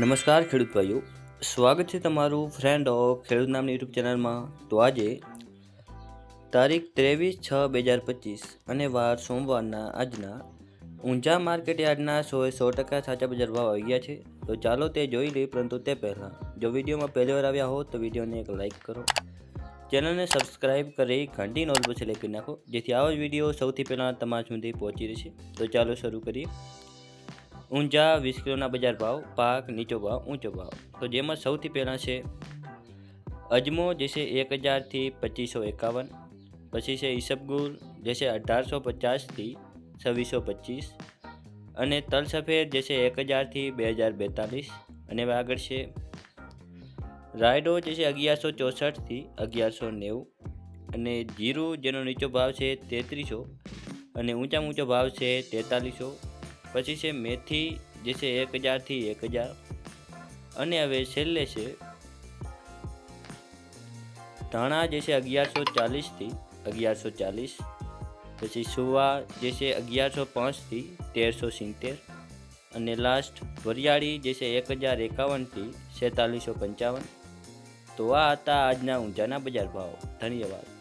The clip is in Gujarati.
નમસ્કાર ખેડૂત ભાઈઓ, સ્વાગત છે તમારું ફ્રેન્ડ ઓફ ખેડૂત નામની યુટ્યુબ ચેનલમાં. તો આજે તારીખ ત્રેવીસ છ બે હજાર પચીસ અને વાર સોમવારના આજના ઊંઝા માર્કેટ યાર્ડના સોએ સો ટકા સાચા બજાર ભાવ આવી ગયા છે. તો ચાલો તે જોઈ લઈએ, પરંતુ તે પહેલાં, જો વિડીયોમાં પહેલી વાર આવ્યા હો, તો વિડીયોને એક લાઇક કરો. ચેનલને સબસ્ક્રાઇબ કરી ઘંટી નોલ પછી લખી નાખો, જેથી આવો જ વીડિયો સૌથી પહેલાં તમારા સુધી પહોંચી રહેશે. તો ચાલો શરૂ કરીએ. ઊંઝા વીસ કિલોના બજાર ભાવ, પાક, નીચો ભાવ, ઊંચો ભાવ. તો જેમાં સૌથી પહેલાં છે અજમો, જે છે એક હજારથી પચીસો એકાવન. પછી છે ઈસબગુલ, જે છે અઢારસો પચાસથી છવ્વીસો પચીસ. અને તલ સફેદ જે છે એક હજારથી બે હજાર બેતાલીસ. અને હવે આગળ છે રાયડો, જે છે અગિયારસો ચોસઠથી અગિયારસો નેવું. અને જીરું, જેનો નીચો ભાવ છે તેત્રીસો. અને ઊંચામાં ઊંચો ભાવ છે તેતાલીસો. પછી છે મેથી, જે છે એક હજારથી એક હજાર. અને હવે છેલ્લે છે ધાણા, જે છે અગિયારસો ચાલીસથી અગિયારસો ચાલીસ. પછી સુવા, જે છે અગિયારસો પાંચથી તેરસો સિત્તેર. અને લાસ્ટ વરિયાળી, જે છે એક હજાર એકાવનથી સેતાલીસો પંચાવન. તો આ હતા આજના ઊંચાના બજાર ભાવ. ધન્યવાદ.